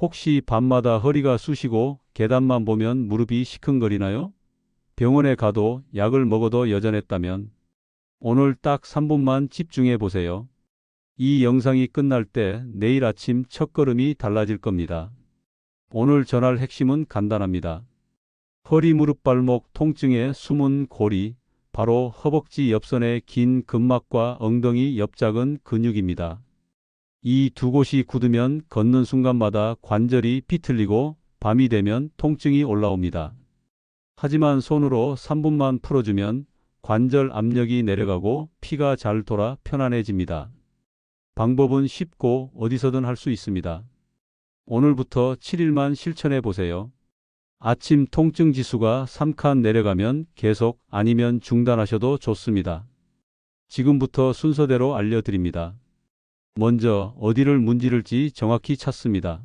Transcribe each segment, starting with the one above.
혹시 밤마다 허리가 쑤시고 계단만 보면 무릎이 시큰거리나요? 병원에 가도 약을 먹어도 여전했다면 오늘 딱 3분만 집중해 보세요. 이 영상이 끝날 때 내일 아침 첫걸음이 달라질 겁니다. 오늘 전할 핵심은 간단합니다. 허리 무릎 발목 통증의 숨은 고리, 바로 허벅지 옆선의 긴 근막과 엉덩이 옆 작은 근육입니다. 이 두 곳이 굳으면 걷는 순간마다 관절이 비틀리고 밤이 되면 통증이 올라옵니다. 하지만 손으로 3분만 풀어주면 관절 압력이 내려가고 피가 잘 돌아 편안해집니다. 방법은 쉽고 어디서든 할 수 있습니다. 오늘부터 7일만 실천해 보세요. 아침 통증 지수가 3칸 내려가면 계속 아니면 중단하셔도 좋습니다. 지금부터 순서대로 알려드립니다. 먼저 어디를 문지를지 정확히 찾습니다.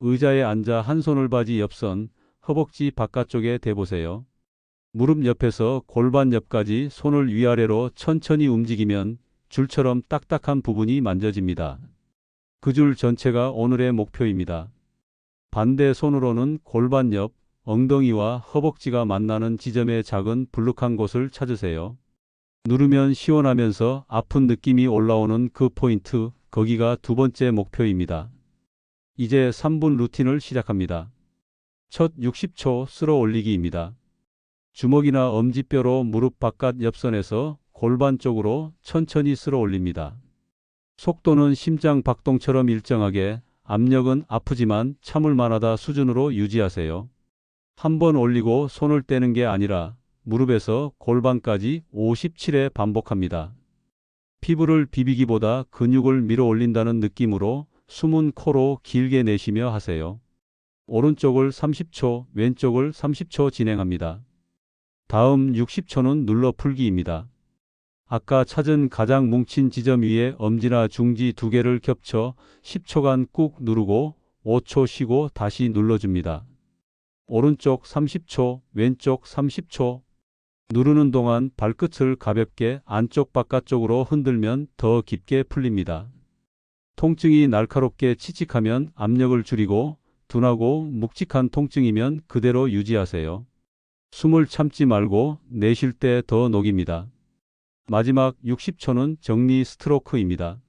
의자에 앉아 한 손을 바지 옆선, 허벅지 바깥쪽에 대보세요. 무릎 옆에서 골반 옆까지 손을 위아래로 천천히 움직이면 줄처럼 딱딱한 부분이 만져집니다. 그 줄 전체가 오늘의 목표입니다. 반대 손으로는 골반 옆, 엉덩이와 허벅지가 만나는 지점의 작은 불룩한 곳을 찾으세요. 누르면 시원하면서 아픈 느낌이 올라오는 그 포인트, 거기가 두 번째 목표입니다. 이제 3분 루틴을 시작합니다. 첫 60초 쓸어 올리기입니다. 주먹이나 엄지뼈로 무릎 바깥 옆선에서 골반 쪽으로 천천히 쓸어 올립니다. 속도는 심장 박동처럼 일정하게 압력은 아프지만 참을 만하다 수준으로 유지하세요. 한 번 올리고 손을 떼는 게 아니라 무릎에서 골반까지 57회 반복합니다. 피부를 비비기보다 근육을 밀어 올린다는 느낌으로 숨은 코로 길게 내쉬며 하세요. 오른쪽을 30초, 왼쪽을 30초 진행합니다. 다음 60초는 눌러 풀기입니다. 아까 찾은 가장 뭉친 지점 위에 엄지나 중지 두 개를 겹쳐 10초간 꾹 누르고 5초 쉬고 다시 눌러줍니다. 오른쪽 30초, 왼쪽 30초. 누르는 동안 발끝을 가볍게 안쪽 바깥쪽으로 흔들면 더 깊게 풀립니다. 통증이 날카롭게 치직하면 압력을 줄이고 둔하고 묵직한 통증이면 그대로 유지하세요. 숨을 참지 말고 내쉴 때 더 녹입니다. 마지막 60초는 정리 스트로크입니다.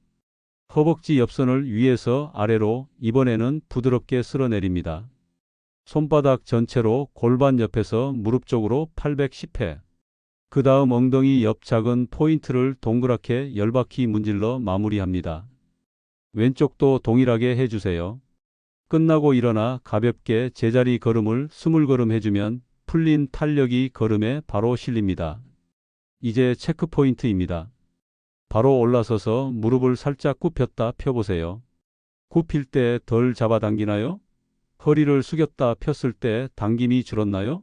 허벅지 옆선을 위에서 아래로 이번에는 부드럽게 쓸어내립니다. 손바닥 전체로 골반 옆에서 무릎 쪽으로 810회. 그 다음 엉덩이 옆 작은 포인트를 동그랗게 열바퀴 문질러 마무리합니다. 왼쪽도 동일하게 해주세요. 끝나고 일어나 가볍게 제자리 걸음을 20걸음 해주면 풀린 탄력이 걸음에 바로 실립니다. 이제 체크 포인트입니다. 바로 올라서서 무릎을 살짝 굽혔다 펴보세요. 굽힐 때 덜 잡아당기나요? 허리를 숙였다 폈을 때 당김이 줄었나요?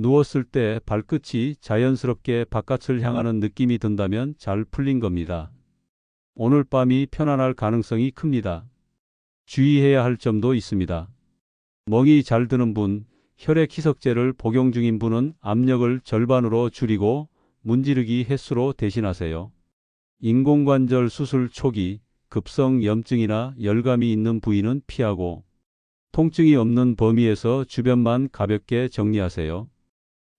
누웠을 때 발끝이 자연스럽게 바깥을 향하는 느낌이 든다면 잘 풀린 겁니다. 오늘 밤이 편안할 가능성이 큽니다. 주의해야 할 점도 있습니다. 멍이 잘 드는 분, 혈액 희석제를 복용 중인 분은 압력을 절반으로 줄이고 문지르기 횟수로 대신하세요. 인공관절 수술 초기 급성 염증이나 열감이 있는 부위는 피하고 통증이 없는 범위에서 주변만 가볍게 정리하세요.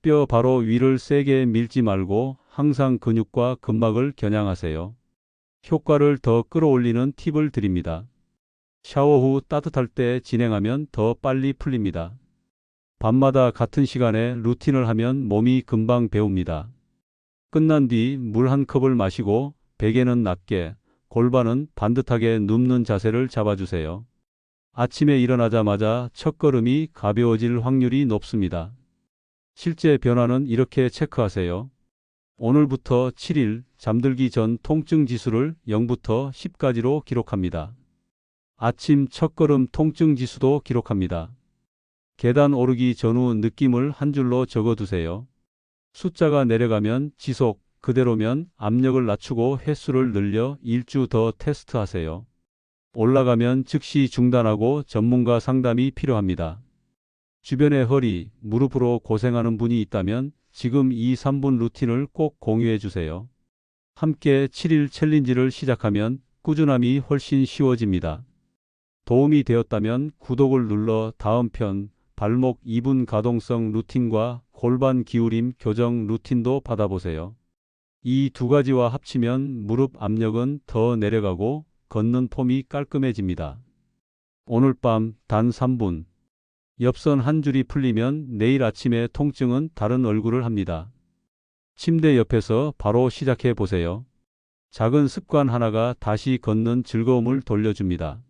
뼈 바로 위를 세게 밀지 말고 항상 근육과 근막을 겨냥하세요. 효과를 더 끌어올리는 팁을 드립니다. 샤워 후 따뜻할 때 진행하면 더 빨리 풀립니다. 밤마다 같은 시간에 루틴을 하면 몸이 금방 배웁니다. 끝난 뒤 물 한 컵을 마시고 베개는 낮게, 골반은 반듯하게 눕는 자세를 잡아주세요. 아침에 일어나자마자 첫걸음이 가벼워질 확률이 높습니다. 실제 변화는 이렇게 체크하세요. 오늘부터 7일 잠들기 전 통증 지수를 0부터 10까지로 기록합니다. 아침 첫걸음 통증 지수도 기록합니다. 계단 오르기 전후 느낌을 한 줄로 적어두세요. 숫자가 내려가면 지속, 그대로면 압력을 낮추고 횟수를 늘려 일주 더 테스트하세요. 올라가면 즉시 중단하고 전문가 상담이 필요합니다. 주변에 허리, 무릎으로 고생하는 분이 있다면 지금 이 3분 루틴을 꼭 공유해 주세요. 함께 7일 챌린지를 시작하면 꾸준함이 훨씬 쉬워집니다. 도움이 되었다면 구독을 눌러 다음 편 발목 2분 가동성 루틴과 골반 기울임 교정 루틴도 받아보세요. 이 두 가지와 합치면 무릎 압력은 더 내려가고 걷는 폼이 깔끔해집니다. 오늘 밤 단 3분. 옆선 한 줄이 풀리면 내일 아침에 통증은 다른 얼굴을 합니다. 침대 옆에서 바로 시작해 보세요. 작은 습관 하나가 다시 걷는 즐거움을 돌려줍니다.